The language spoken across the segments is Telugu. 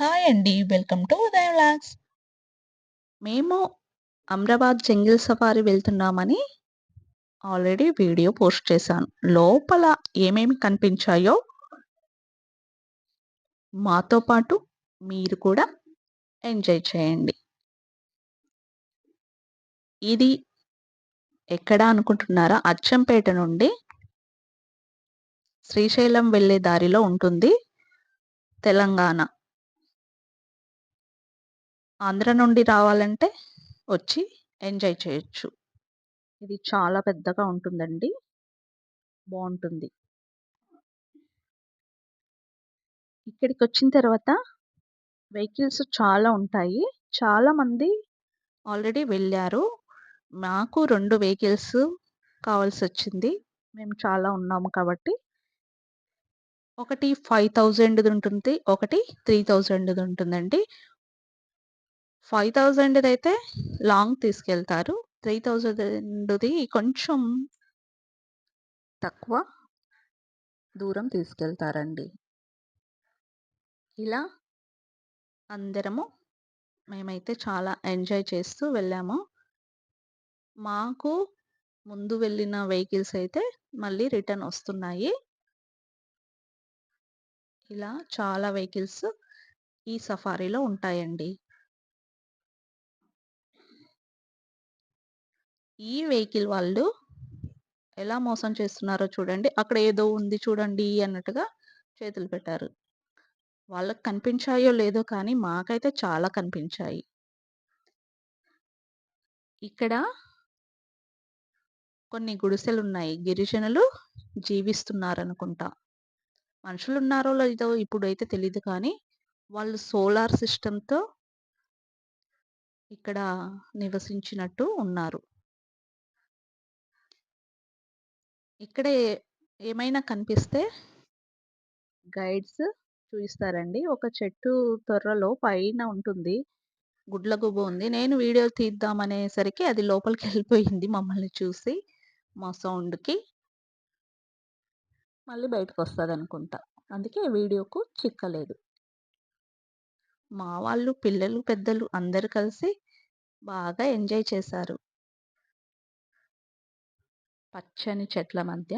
హాయ్ అండి. వెల్కమ్ టు ఉదయ్ లాక్స్ మేము అమ్రాబాద్ జంగిల్ సఫారీ వెళ్తున్నామని ఆల్రెడీ వీడియో పోస్ట్ చేశాను. లోపల ఏమేమి కనిపించాయో మాతో పాటు మీరు కూడా ఎంజాయ్ చేయండి. ఇది ఎక్కడ అనుకుంటున్నారా? అచ్చంపేట నుండి శ్రీశైలం వెళ్ళే దారిలో ఉంటుంది. తెలంగాణ. ఆంధ్ర నుండి రావాలంటే వచ్చి ఎంజాయ్ చేయొచ్చు. ఇది చాలా పెద్దగా ఉంటుందండి. బాగుంటుంది ఇక్కడికి వచ్చిన తర్వాత వెహికల్స్ చాలా ఉంటాయి. చాలామంది ఆల్రెడీ వెళ్ళారు. నాకు రెండు వెహికల్స్ కావాల్సి వచ్చింది మేము చాలా ఉన్నాము కాబట్టి. ఒకటి 5000ది ఉంటుంది. ఒకటి 3000ది ఉంటుందండి. 5000దయితే లాంగ్ తీసుకెళ్తారు. 3000ది కొంచెం తక్కువ దూరం తీసుకెళ్తారండి. ఇలా అందరము మేమైతే చాలా ఎంజాయ్ చేస్తూ వెళ్ళాము. మాకు ముందు వెళ్ళిన వెహికల్స్ అయితే మళ్ళీ రిటర్న్ వస్తున్నాయి. ఇలా చాలా వెహికల్స్ ఈ సఫారీలో ఉంటాయండి. ఈ వెహికల్ వాళ్ళు ఎలా మోసం చేస్తున్నారో చూడండి. అక్కడ ఏదో ఉంది చూడండి అన్నట్టుగా చేతులు పెట్టారు. వాళ్ళకి కనిపించాయో లేదో కానీ మాకైతే చాలా కనిపించాయి. ఇక్కడ కొన్ని గుడిసెలు ఉన్నాయి గిరిజనులు జీవిస్తున్నారనుకుంటా. మనుషులున్నారో లేదో ఇప్పుడైతే తెలియదు కానీ వాళ్ళు సోలార్ సిస్టంతో ఇక్కడ నివసించినట్టు ఉన్నారు. ఇక్కడే ఏమైనా కనిపిస్తే గైడ్స్ చూపిస్తారండి ఒక చెట్టు తొర్రలో పైన ఉంటుంది. గుడ్లగూబ ఉంది. నేను వీడియో తీద్దామనేసరికి అది లోపలికి వెళ్ళిపోయింది మమ్మల్ని చూసి మా సౌండ్‌కి. మళ్ళీ బయటకొస్తదనుకుంటా. అందుకే వీడియోకు చిక్కలేదు. మా వాళ్ళు పిల్లలు, పెద్దలు అందరూ కలిసి బాగా ఎంజాయ్ చేశారు. పచ్చని చెట్ల మధ్య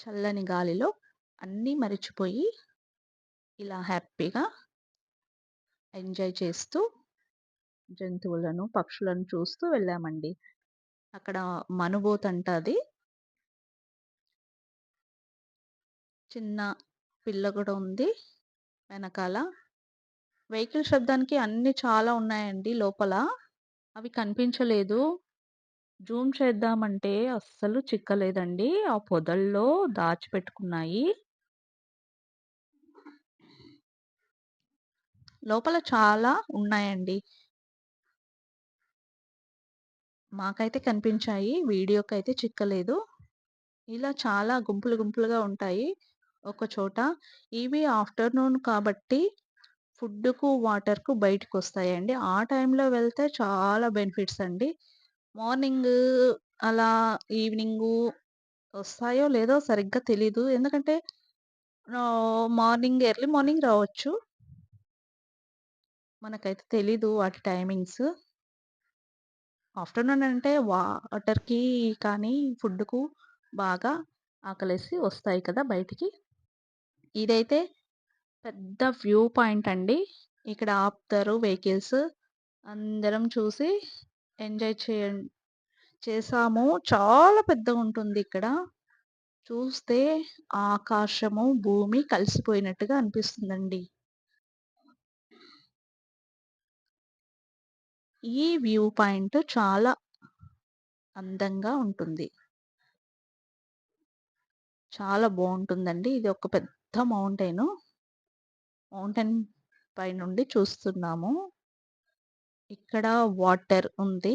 చల్లని గాలిలో అన్నీ మరిచిపోయి ఇలా హ్యాపీగా ఎంజాయ్ చేస్తూ జంతువులను, పక్షులను చూస్తూ వెళ్ళామండి. అక్కడ మనుబోతంట అది. చిన్న పిల్ల కూడా ఉంది వెనకాల. వెహికల్ శబ్దానికి అన్నీ చాలా ఉన్నాయండి లోపల. అవి కనిపించలేదు. జూమ్ చేద్దామంటే అస్సలు చిక్కలేదండి. ఆ పొదల్లో దాచిపెట్టుకున్నాయి. లోపల చాలా ఉన్నాయండి. మాకైతే కనిపించాయి. వీడియోకైతే చిక్కలేదు. ఇలా చాలా గుంపులు గుంపులుగా ఉంటాయి ఒక చోట. ఇవి ఆఫ్టర్‌నూన్ కాబట్టి ఫుడ్‌కు, వాటర్‌కు బయటికొస్తాయండి. ఆ టైంలో వెళ్తే చాలా బెనిఫిట్స్ అండి. మార్నింగ్ అలా ఈవినింగు వస్తాయో లేదో సరిగ్గా తెలీదు. ఎందుకంటే మార్నింగ్ ఎర్లీ మార్నింగ్ రావచ్చు. మనకైతే తెలీదు వాటి టైమింగ్స్. ఆఫ్టర్‌నూన్ అంటే వాటర్‌కి కానీ, ఫుడ్‌కు బాగా ఆకలేసి వస్తాయి కదా బయటికి. ఇదైతే పెద్ద వ్యూ పాయింట్ అండి. ఇక్కడ ఆపుతారు వెహికల్స్. అందరం చూసి ఎంజాయ్ చేయ చేసాము. చాలా పెద్దగా ఉంటుంది ఇక్కడ. చూస్తే ఆకాశము, భూమి కలిసిపోయినట్టుగా అనిపిస్తుందండి. ఈ వ్యూ పాయింట్ చాలా అందంగా ఉంటుంది. చాలా బాగుంటుందండి ఇది ఒక పెద్ద మౌంటైన్ మౌంటైన్ పైనుండి చూస్తున్నాము. ఇక్కడ వాటర్ ఉంది.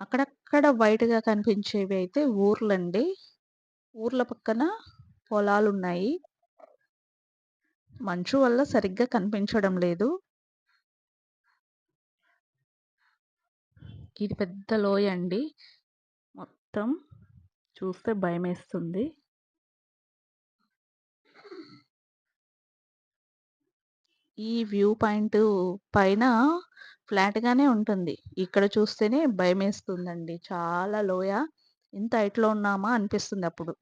అక్కడక్కడ వైట్‌గా కనిపించేవి అయితే ఊర్లండి. ఊర్ల పక్కన పొలాలున్నాయి. మంచు వల్ల సరిగ్గా కనిపించడం లేదు. ఇది పెద్ద లోయ అండి. మొత్తం చూస్తే భయమేస్తుంది. ఈ వ్యూ పాయింట్ పైన ఫ్లాట్‌గానే ఉంటుంది. ఇక్కడ చూస్తేనే భయమేస్తుందండి. చాలా లోయ. ఇంత హైట్‌లో ఉన్నామా అనిపిస్తుంది అప్పుడు.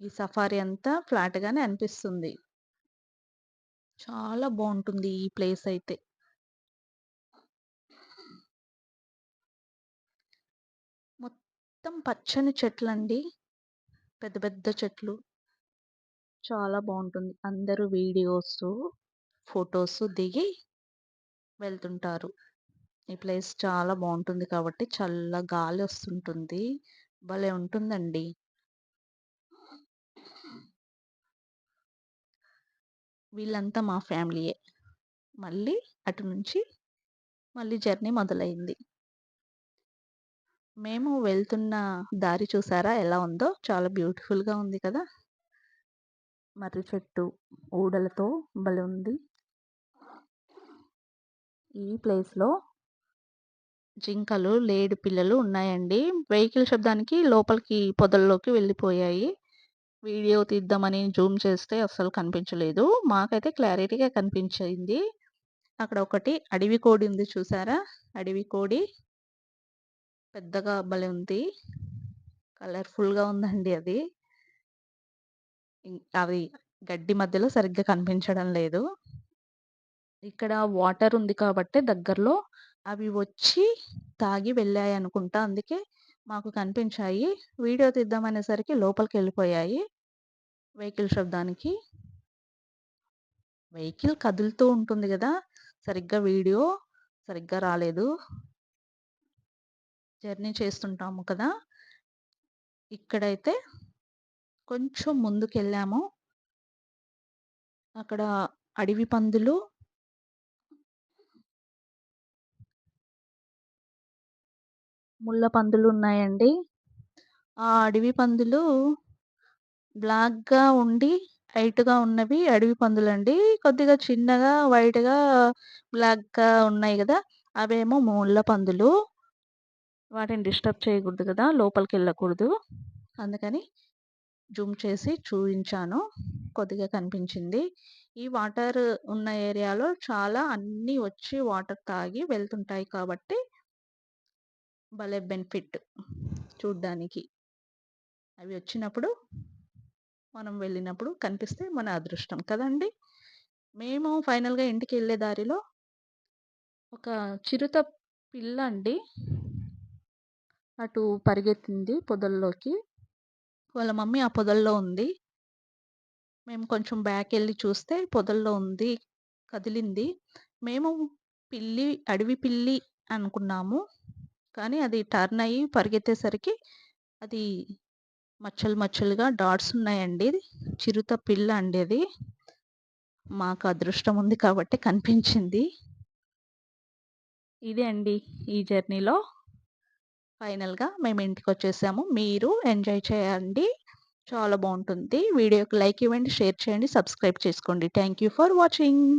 ఈ సఫారీ అంతా ఫ్లాట్‌గానే అనిపిస్తుంది. చాలా బావుంటుంది ఈ ప్లేస్ అయితే. మొత్తం పచ్చని చెట్లండి. పెద్ద పెద్ద చెట్లు. చాలా బావుంటుంది. అందరూ వీడియోసు, ఫోటోసు దిగి వెళ్తుంటారు. ఈ ప్లేస్ చాలా బాగుంటుంది కాబట్టి చల్ల గాలొస్తుంటుంది. భలే ఉంటుందండి. వీళ్ళంతా మా ఫ్యామిలీయే. మళ్ళీ అటు నుంచి మళ్ళీ జర్నీ మొదలైంది. మేము వెళ్తున్న దారి చూసారా ఎలా ఉందో? చాలా బ్యూటిఫుల్‌గా ఉంది కదా! మర్రి చెట్టు, ఊడలతో భలే ఉంది. ఈ ప్లేస్‌లో జింకలు, లేడి పిల్లలు ఉన్నాయండి. వెహికల్ శబ్దానికి లోపలికి పొదల్లోకి వెళ్ళిపోయాయి. వీడియో తీద్దామని జూమ్ చేస్తే అస్సలు కనిపించలేదు. మాకైతే క్లారిటీగా కనిపించింది. అక్కడ ఒకటి అడవి కోడి ఉంది చూసారా? అడవి కోడి. పెద్దగా భలే ఉంది. కలర్‌ఫుల్‌గా ఉందండి అది. అవి గడ్డి మధ్యలో సరిగ్గా కనిపించడం లేదు. ఇక్కడ వాటర్ ఉంది కాబట్టి దగ్గరలో అవి వచ్చి తాగి వెళ్ళాయి అనుకుంటా అందుకే మాకు కనిపించాయి. వీడియో తీద్దామనేసరికి లోపలికి వెళ్ళిపోయాయి వెహికల్ శబ్దానికి. వెహికల్ కదులుతూ ఉంటుంది కదా సరిగ్గా వీడియో సరిగ్గా రాలేదు. జర్నీ చేస్తుంటాము కదా! ఇక్కడైతే కొంచెం ముందుకెళ్ళాము. అక్కడ అడవి పందులు ముళ్ళ పందులు ఉన్నాయండి ఆ అడవి పందులు బ్లాక్‌గా ఉండి, హైట్‌గా ఉన్నవి అడవి పందులండి. కొద్దిగా చిన్నగా, వైట్‌గా, బ్లాక్‌గా ఉన్నాయి కదా అవేమో ముళ్ళ పందులు. వాటిని డిస్టర్బ్ చేయకూడదు కదా లోపలికి వెళ్ళకూడదు అందుకని జూమ్ చేసి చూపించాను కొద్దిగా కనిపించింది. ఈ వాటర్ ఉన్న ఏరియాలో చాలా అన్నీ వచ్చి వాటర్ తాగి వెళ్తుంటాయి కాబట్టి భలే బెనిఫిట్ చూడ్డానికి. అవి వచ్చినప్పుడు మనం వెళ్ళినప్పుడు కనిపిస్తే మన అదృష్టం కదండీ! మేము ఫైనల్‌గా ఇంటికి వెళ్ళే దారిలో ఒక చిరుత పిల్ల అండి. అటు పరిగెత్తింది పొదల్లోకి. వాళ్ళ మమ్మీ ఆ పొదల్లో ఉంది. మేము కొంచెం బ్యాక్ వెళ్ళి చూస్తే పొదల్లో ఉంది. కదిలింది. మేము పిల్లి అడవి పిల్లి అనుకున్నాము. కానీ అది టర్న్ అయ్యి పరిగెత్తేసరికి అది మచ్చలు మచ్చలుగా డాట్స్ ఉన్నాయండి. చిరుత పిల్ల అండి అది. మాకు అదృష్టం ఉంది కాబట్టి కనిపించింది. ఇదే అండి ఈ జర్నీలో ఫైనల్‌గా మేము ఇంటికి వచ్చేసాము మీరు ఎంజాయ్ చేయండి. చాలా బాగుంటుంది వీడియోకి లైక్ ఇవ్వండి, షేర్ చేయండి, సబ్స్క్రైబ్ చేసుకోండి. Thank you for watching.